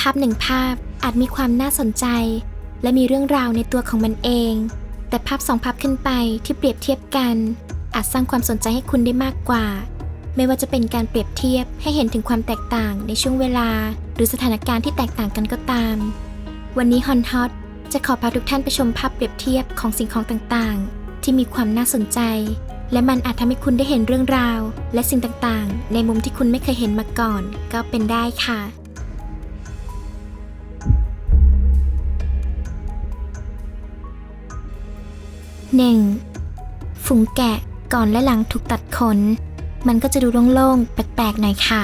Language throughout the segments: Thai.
ภาพหนึ่งภาพอาจมีความน่าสนใจ และมีเรื่องราวในตัวของมันเอง แต่ภาพสองภาพขึ้นไปที่เปรียบเทียบกัน อาจสร้างความสนใจให้คุณได้มากกว่า ไม่ว่าจะเป็นการเปรียบเทียบให้เห็นถึงความแตกต่างในช่วงเวลา หรือสถานการณ์ที่แตกต่างกันก็ตาม วันนี้ฮอนฮอตจะขอพาทุกท่านไปชมภาพเปรียบเทียบของสิ่งของต่างๆ ที่มีความน่าสนใจ และมันอาจทำให้คุณได้เห็นเรื่องราว และสิ่งต่างๆ ในมุมที่คุณไม่เคยเห็นมาก่อน ก็เป็นได้ค่ะ 1. ฝูงแกะก่อนและหลังถูกตัดขน มันก็จะดูโล่งๆ แปลกๆหน่อยค่ะ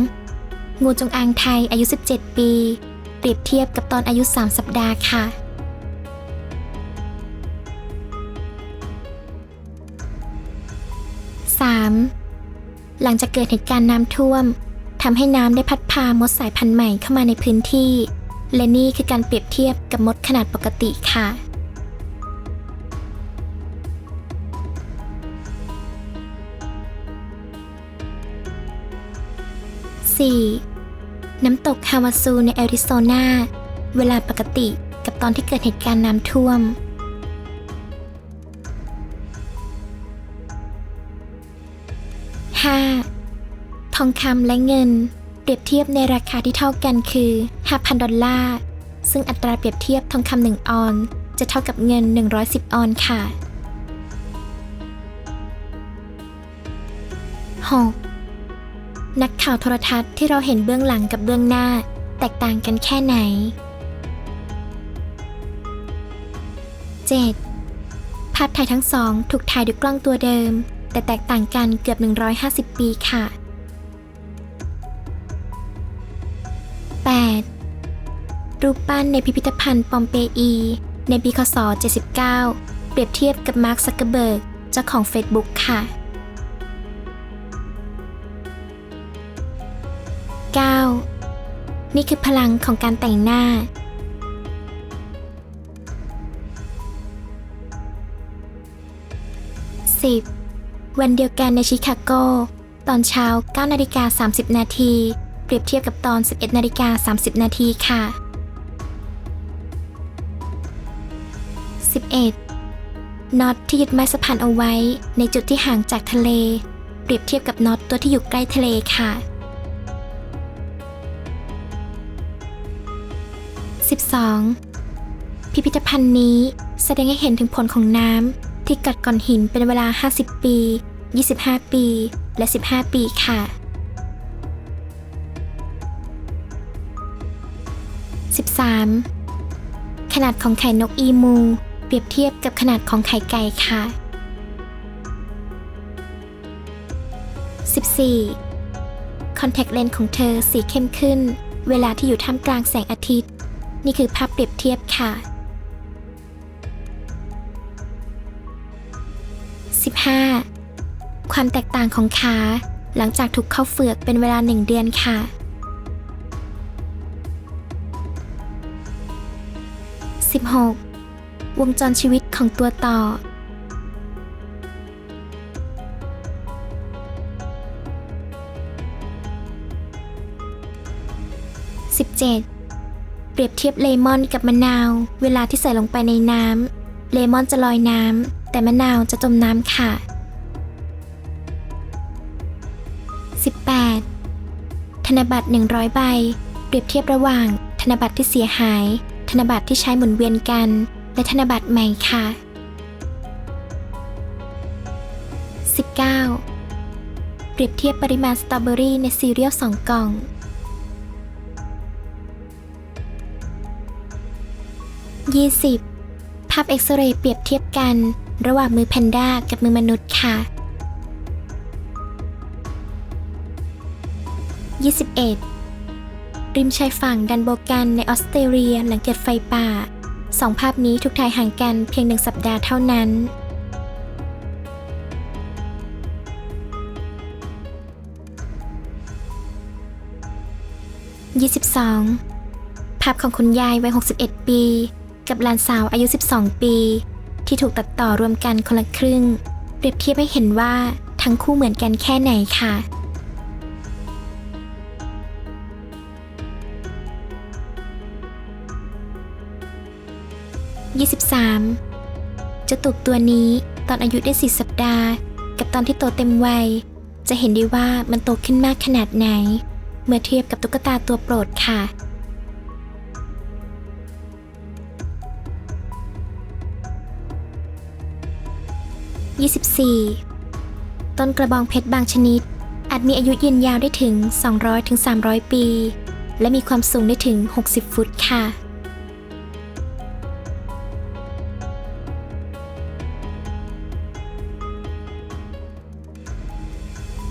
2. งูจงอางไทยอายุ 17 ปี เปรียบเทียบกับตอนอายุ 3 สัปดาห์ค่ะ 3. หลังจากเกิดเหตุการณ์น้ำท่วม ทำให้น้ำได้พัดพามดสายพันธุ์ใหม่เข้ามาในพื้นที่ และนี่คือการเปรียบเทียบกับมดขนาดปกติค่ะ 4. น้ำตกฮาวาซูในแอริโซนา เวลาปกติกับตอนที่เกิดเหตุการณ์น้ำท่วม 5. ทองคำและเงิน เปรียบเทียบในราคาที่เท่ากันคือ 5,000 ดอลลาร์ ซึ่งอัตราเปรียบเทียบทองคำหนึ่งออน จะเท่ากับเงิน 110 ออนค่ะ 6. นักข่าวโทรทัศน์ที่เราเห็นเบื้องหลังกับเบื้องหน้า แตกต่างกันแค่ไหน 7. ภาพถ่ายทั้งสองถูกถ่ายด้วยกล้องตัวเดิม แต่แตกต่างกันเกือบ 150 ปีค่ะ รูปปั้นในพิพิธภัณฑ์ปอมเปอี ในปีคศ 79 เปรียบเทียบกับมาร์คซักเกอร์เบิร์กเจ้าของ Facebook ค่ะ 9. นี่คือพลังของการแต่งหน้า 10. วันเดียวกันในชิคาโก ตอนเช้า9นาฬิกา30 นาที เปรียบเทียบกับตอน 11นาฬิกา30 นาทีค่ะ 11. น็อตที่ยึดไม้สะพานเอาไว้ในจุดที่ห่างจากทะเล เปรียบเทียบกับน็อตตัวที่อยู่ใกล้ทะเลค่ะ 12. พิพิธภัณฑ์นี้แสดงให้เห็นถึงผลของน้ำที่กัดก้อนหินเป็นเวลา 50 ปี 25 ปี และ 15 ปีค่ะ 13. ขนาดของไข่นกอีมู เปรียบเทียบกับขนาดของไข่ไก่ค่ะ 14. คอนแทคเลนส์ของเธอสีเข้มขึ้น เวลาที่อยู่ท่ามกลางแสงอาทิตย์ นี่คือภาพเปรียบเทียบค่ะ 15. ความแตกต่างของขาหลังจากถูกเข้าเฟือกเป็นเวลาหนึ่งเดือนค่ะ 16. วงจรชีวิตของตัวต่อ 17. เปรียบเทียบเลมอนกับมะนาว เวลาที่ใส่ลงไปในน้ำเลมอนจะลอยน้ำแต่มะนาวจะจมน้ำค่ะ 18. ธนบัตร 100 ใบ เปรียบเทียบระหว่าง ธนบัตรที่เสียหาย ธนบัตรที่ใช้หมุนเวียนกัน และธนบัตรใหม่ค่ะ 19. เปรียบเทียบปริมาณสตรอเบอรี่ในซีเรียล2กล่อง 20. ภาพเอ็กซเรย์เปรียบเทียบกันระหว่างมือแพนด้ากับมือมนุษย์ค่ะ 21. ริมชายฝั่งดันโบกันในออสเตรเลียหลังเกิดไฟป่า สองภาพนี้ถูกถ่ายห่างกันเพียงหนึ่งสัปดาห์เท่านั้น 22. ภาพของคุณยายวัย 61 ปี กับหลานสาวอายุ 12 ปี ที่ถูกตัดต่อรวมกันคนละครึ่ง เปรียบเทียบให้เห็นว่าททั้งคู่เหมือนกันแค่ไหนค่ะ 23 เจ้าตูบตัวนี้ตอนอายุได้สี่สัปดาห์ กับตอนที่โตเต็มวัย จะเห็นได้ว่ามันโตขึ้นมากขนาดไหน เมื่อเทียบกับตุ๊กตาตัวโปรดค่ะ 24 ต้นกระบองเพชรบางชนิด อาจมีอายุยืนยาวได้ถึง 200-300 ปี และมีความสูงได้ถึง 60 ฟุตค่ะ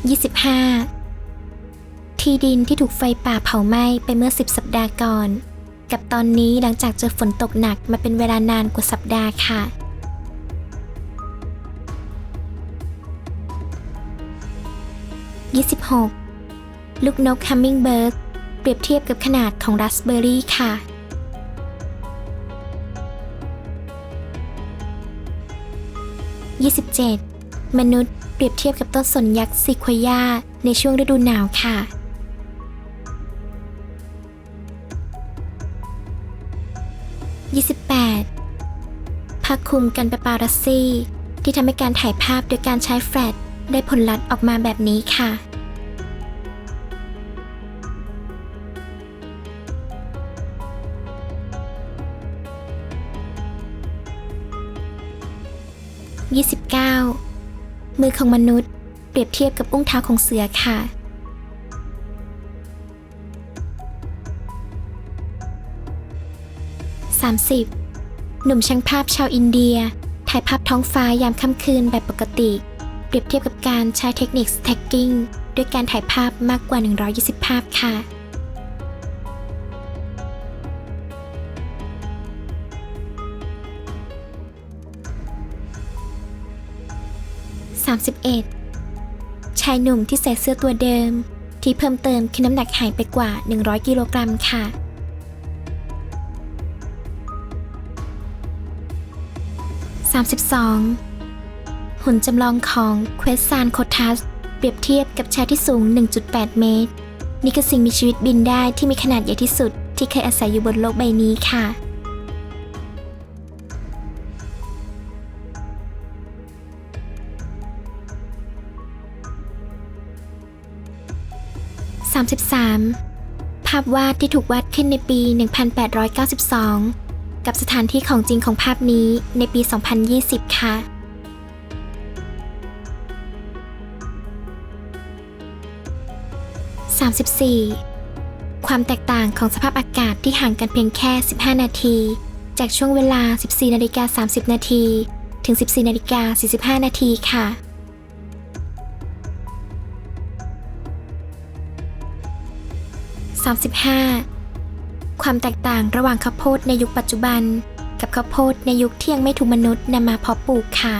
25 ที่ดินที่ถูกไฟป่าเผาไหม้ไปเมื่อ 10 สัปดาห์ก่อน กับตอนนี้หลังจากเจอฝนตกหนักมาเป็นเวลานานกว่าสัปดาห์ค่ะ 26 ลูกนกฮัมมิงเบิร์ดเปรียบเทียบกับขนาดของราสเบอร์รี่ค่ะ 27 มนุษย์ เปรียบเทียบกับต้นสนยักษ์ซีควายาในช่วงฤดูหนาวค่ะ 28 ผ้าคลุมกันปปารัสซี่ ที่ทำให้การถ่ายภาพโดยการใช้แฟลชได้ผลลัพธ์ออกมาแบบนี้ค่ะ 29 มือของมนุษย์ เปรียบเทียบกับอุ้งเท้าของเสือค่ะ 30 หนุ่มช่างภาพชาวอินเดีย ถ่ายภาพท้องฟ้ายามค่ำคืนแบบปกติ เปรียบเทียบกับการใช้เทคนิคสแท็กกิ้งด้วยการถ่ายภาพมากกว่า 120 ภาพค่ะ 31 ชายหนุ่มที่ใส่เสื้อตัวเดิม ที่เพิ่มเติมคือน้ำหนักหายไปกว่า 100 กิโลกรัมค่ะ 32 หุ่นจำลองของเควสซานโคทัส เปรียบเทียบกับชายที่สูง 1.8 เมตร นี่คือสิ่งมีชีวิตบินได้ที่มีขนาดใหญ่ที่สุดที่เคยอาศัยอยู่บนโลกใบนี้ค่ะ 33 ภาพวาดที่ถูกวาดขึ้นในปี 1892 กับสถานที่ของจริงของภาพนี้ในปี 2020 ค่ะ 34 ความแตกต่างของสภาพอากาศที่ห่างกันเพียงแค่ 15 นาที จากช่วงเวลา 14นาฬิกา30 นาที ถึง 14นาฬิกา45 นาทีค่ะ 35 ความแตกต่างระหว่างข้าวโพดในยุคปัจจุบัน กับข้าวโพดในยุคที่ยังไม่ถูกมนุษย์นำมาเพาะปลูกค่ะ